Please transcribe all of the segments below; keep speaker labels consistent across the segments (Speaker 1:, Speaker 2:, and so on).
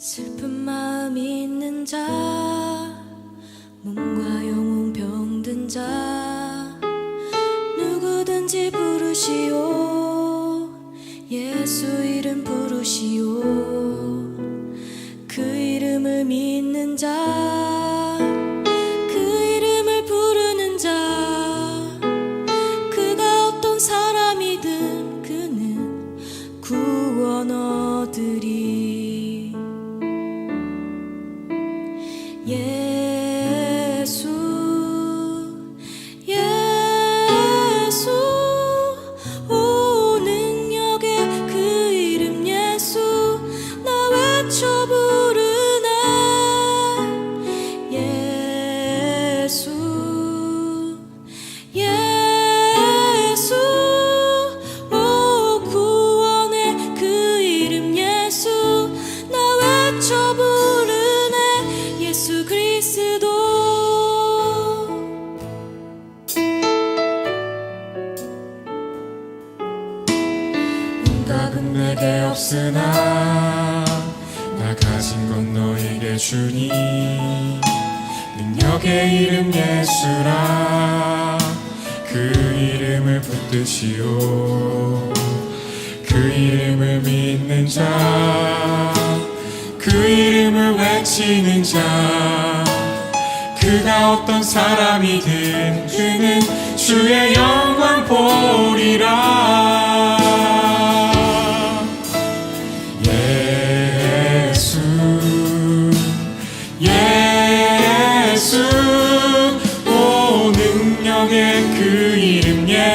Speaker 1: 슬픈 마음 있는 자 몸과 영혼 병든 자 누구든지 부르시오. 예수 이름 부르시오. 그 이름을 믿는 자그 사람이든 그는 구원 얻으리
Speaker 2: 응답은 내게 없으나 나 가진 건 너에게 주니. 능력의 이름 예수라. 그 이름을 붙드시오. 그 이름을 믿는 자. 그 이름을 외치는 자. 그가 어떤 사람이든 그는 주의 영광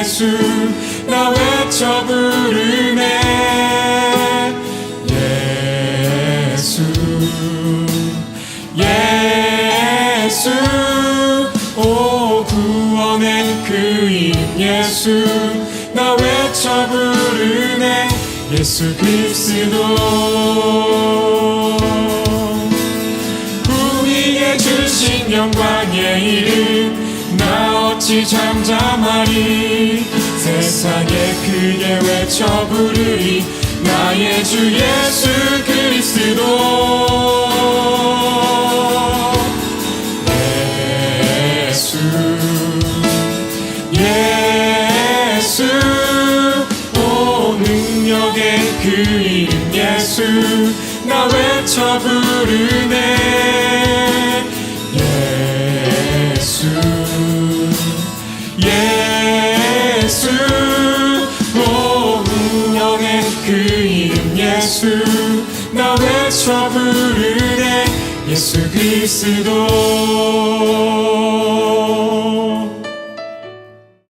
Speaker 2: 예수 나 외쳐 부르네 예수 예수. 오 구원의 그 이름 예수 나 외쳐 부르네 예수 그리스도. 우리에게 주신 영광의 이름 나 어찌 잠잠하리? 세상에 크게 외쳐 부르리 나의 주 예수 그리스도. 예수 예수 오 능력의 그 이름 예수. 나 외쳐 부르네 예수 예수 오 능력의 그 이름 예수 나 외쳐 부르네 예수 그리스도